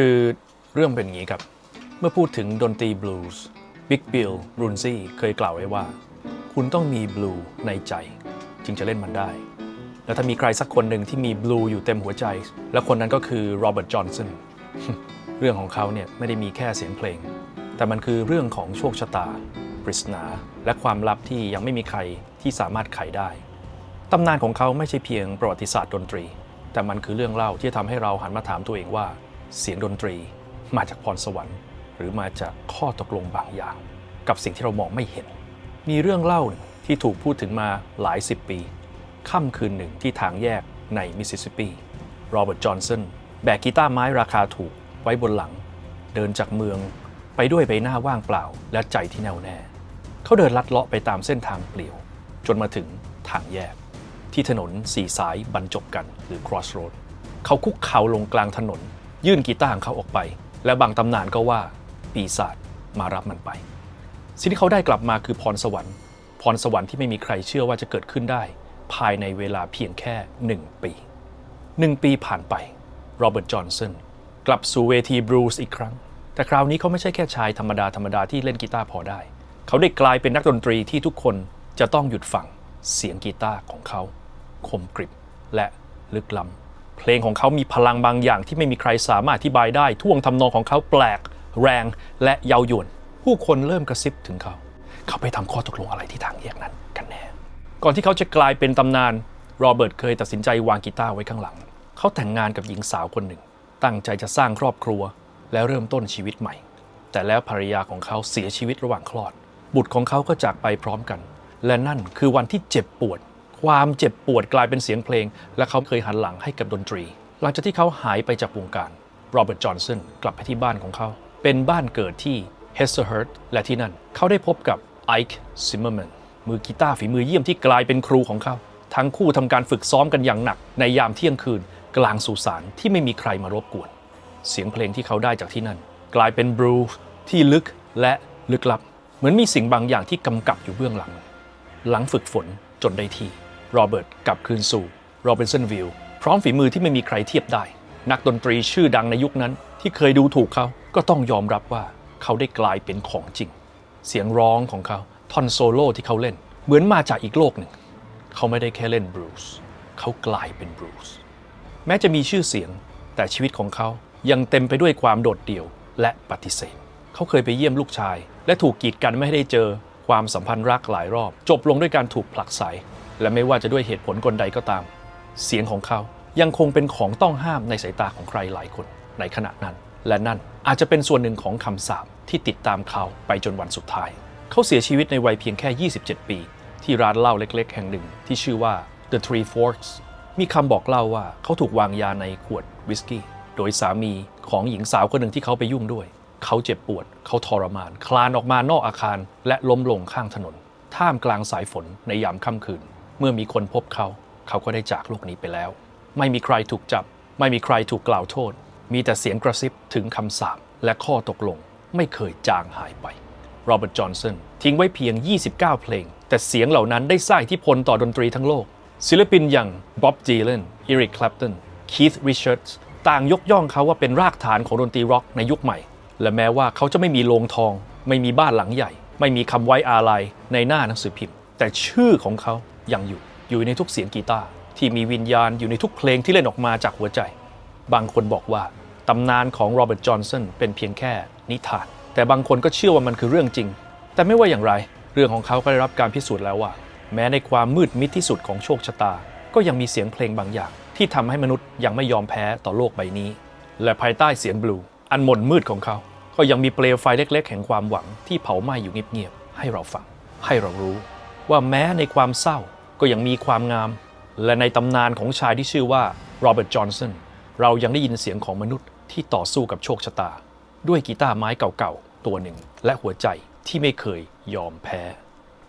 คือเรื่องเป็นอย่างนี้ครับ เมื่อพูดถึงดนตรีบลูส์บิ๊กบิลรุนซี่เคยกล่าวไว้ว่า คุณต้องมีบลูในใจ จึงจะเล่นมันได้ แล้วถ้ามีใครสักคนหนึ่งที่มีบลูอยู่เต็มหัวใจ และคนนั้นก็คือโรเบิร์ตจอห์นสันเรื่องของเขาเนี่ยไม่ได้มีแค่เสียงเพลง แต่มันคือเรื่องของโชคชะตา ปริศนา และความลับที่ยังไม่มีใครที่สามารถไขได้ตำนานของเขาไม่ใช่เพียงประวัติศาสตร์ดนตรี แต่มันคือเรื่องเล่าที่ทำให้เราหันมาถามตัวเองว่า เสียงดนตรีมาจากพรสวรรค์ หรือมาจากข้อตกลงบางอย่าง กับสิ่งที่เรามองไม่เห็น มีเรื่องเล่าที่ถูกพูดถึงมาหลายสิบปี ค่ำคืนหนึ่งที่ทางแยกในมิสซิสซิปปีโรเบิร์ตจอห์นสันแบกกีตาร์ไม้ราคาถูกไว้บนหลัง เดินจากเมืองไปด้วยใบหน้าว่างเปล่าและใจที่แน่วแน่ เขาเดินลัดเลาะไปตามเส้นทางเปลี่ยว จนมาถึงทางแยก ที่ถนนสี่สายบรรจบกันหรือ crossroad เขาคุกเข่าลงกลางถนน ยื่นกีตาร์ของเขาออกไป และบางตำนานก็ว่าปีศาจมารับมันไป สิ่งที่เขาได้กลับมาคือพรสวรรค์ พรสวรรค์ที่ไม่มีใครเชื่อว่าจะเกิดขึ้นได้ ภายในเวลาเพียงแค่ 1 ปี 1 ปีผ่านไปโรเบิร์ตจอห์นสันกลับสู่เวทีบลูส์อีกครั้ง แต่คราวนี้เขาไม่ใช่แค่ชายธรรมดาธรรมดาที่เล่นกีตาร์พอได้ เขาได้กลายเป็นนักดนตรีที่ทุกคนจะต้องหยุดฟังเสียงกีตาร์ของเขา คมกริบและลึกล้ำ เพลงของเขามีพลังบางอย่างที่ไม่มีใครสามารถอธิบายได้ ท่วงทำนองของเขาแปลก แรง และเยาวยวน ผู้คนเริ่มกระซิบถึงเขา เขาไปทำข้อตกลงอะไรที่ทางแยกนั้นกันแน่ ก่อนที่เขาจะกลายเป็นตำนาน โรเบิร์ตเคยตัดสินใจวางกีตาร์ไว้ข้างหลัง เขาแต่งงานกับหญิงสาวคนหนึ่ง ตั้งใจจะสร้างครอบครัว และเริ่มต้นชีวิตใหม่ แต่แล้วภรรยาของเขาเสียชีวิตระหว่างคลอด บุตรของเขาก็จากไปพร้อมกัน และนั่นคือวันที่เจ็บปวด ความเจ็บปวดกลายเป็นเสียงเพลง และเขาเคยหันหลังให้กับดนตรี หลังจากที่เขาหายไปจากวงการโรเบิร์ตจอห์นสันกลับไปที่บ้านของเขา เป็นบ้านเกิดที่เฮสเซอร์เฮิร์ตและที่นั่น เขาได้พบกับไอค์ซิมเมอร์แมนมือกีตาร์ฝีมือเยี่ยมที่กลายเป็นครูของเขา ทั้งคู่ทำการฝึกซ้อมกันอย่างหนัก ในยามเที่ยงคืน กลางสุสานที่ไม่มีใครมารบกวน เสียงเพลงที่เขาได้จากที่นั่น กลายเป็นบลูส์ที่ลึกและลึกลับ เหมือนมีสิ่งบางอย่างที่กำกับอยู่เบื้องหลัง หลังฝึกฝนจนได้ที่ โรเบิร์ตกลับคืนสู่โรบินสันวิลพร้อมฝีมือที่ไม่มีใครเทียบได้ นักดนตรีชื่อดังในยุคนั้นที่เคยดูถูกเขาก็ต้องยอมรับว่าเขาได้กลายเป็นของจริง เสียงร้องของเขาท่อนโซโล่ที่เขาเล่น เหมือนมาจากอีกโลกหนึ่ง เขาไม่ได้แค่เล่นบลูส์เขากลายเป็นบลูส์แม้จะมีชื่อเสียง แต่ชีวิตของเขายังเต็มไปด้วยความโดดเดี่ยวและปฏิเสธ เขาเคยไปเยี่ยมลูกชาย และถูกกีดกันไม่ให้ได้เจอความสัมพันธ์รักหลายรอบ จบลงด้วยการถูกผลักไส และไม่ว่าจะด้วยเหตุผลกลใดก็ตาม เสียงของเขายังคงเป็นของต้องห้ามในสายตาของใครหลายคนในขณะนั้น และนั่นอาจจะเป็นส่วนหนึ่งของคำสาปที่ติดตามเขาไปจนวันสุดท้าย เขาเสียชีวิตในวัยเพียงแค่ 27 ปี ที่ร้านเหล้าเล็ก ๆ แห่งหนึ่งที่ชื่อว่า The Three Forks มีคำบอกเล่าว่าเขาถูกวางยาในขวดวิสกี้ โดยสามีของหญิงสาวคนหนึ่งที่เขาไปยุ่งด้วย เขาเจ็บปวด เขาทรมาน คลานออกมานอกอาคาร และล้มลงข้างถนน ท่ามกลางสายฝนในยามค่ำคืน มื่อมีคนพบเขา เขาก็ได้จากโลกนี้ไปแล้ว ไม่มีใครถูกจับ ไม่มีใครถูกกล่าวโทษ มีแต่เสียงกระซิบถึงคำสาปและข้อตกลงไม่เคยจางหายไปโรเบิร์ตจอห์นสันทิ้งไว้เพียง 29 เพลง แต่เสียงเหล่านั้นได้สร้างอิทธิพลต่อดนตรีทั้งโลก ศิลปินอย่างบ๊อบดีแลนอีริกแคลปตันคีธริชาร์ดส์ต่างยกย่องเขาว่าเป็นรากฐานของดนตรีร็อกในยุคใหม่ และแม้ว่าเขาจะไม่มีโรงทอง ไม่มีบ้านหลังใหญ่ ไม่มีคำไว้อาลัยในหน้าหนังสือพิมพ์ แต่ชื่อของเขา ยังอยู่ อยู่ในทุกเสียงกีตาร์ที่มีวิญญาณอยู่ในทุกเพลงที่เล่นออกมาจากหัวใจ บางคนบอกว่าตำนานของโรเบิร์ตจอห์นสันเป็นเพียงแค่นิทาน แต่บางคนก็เชื่อว่ามันคือเรื่องจริง แต่ไม่ว่าอย่างไร เรื่องของเขาก็ได้รับการพิสูจน์แล้วว่า แม้ในความมืดมิดที่สุดของโชคชะตา ก็ยังมีเสียงเพลงบางอย่าง ที่ทำให้มนุษย์ยังไม่ยอมแพ้ต่อโลกใบนี้ และภายใต้เสียงบลูอันหม่นมืดของเขา ก็ยังมีเปลวไฟเล็ก ๆ แห่งความหวังที่เผาไหม้อยู่เงียบๆให้เราฟัง ให้เรารู้ ว่าแม้ในความเศร้า ก็ยังมีความงาม และในตำนานของชายที่ชื่อว่าโรเบิร์ตจอห์นสันเรายังได้ยินเสียงของมนุษย์ที่ต่อสู้กับโชคชะตา ด้วยกีตาร์ไม้เก่าๆตัวหนึ่ง และหัวใจที่ไม่เคยยอมแพ้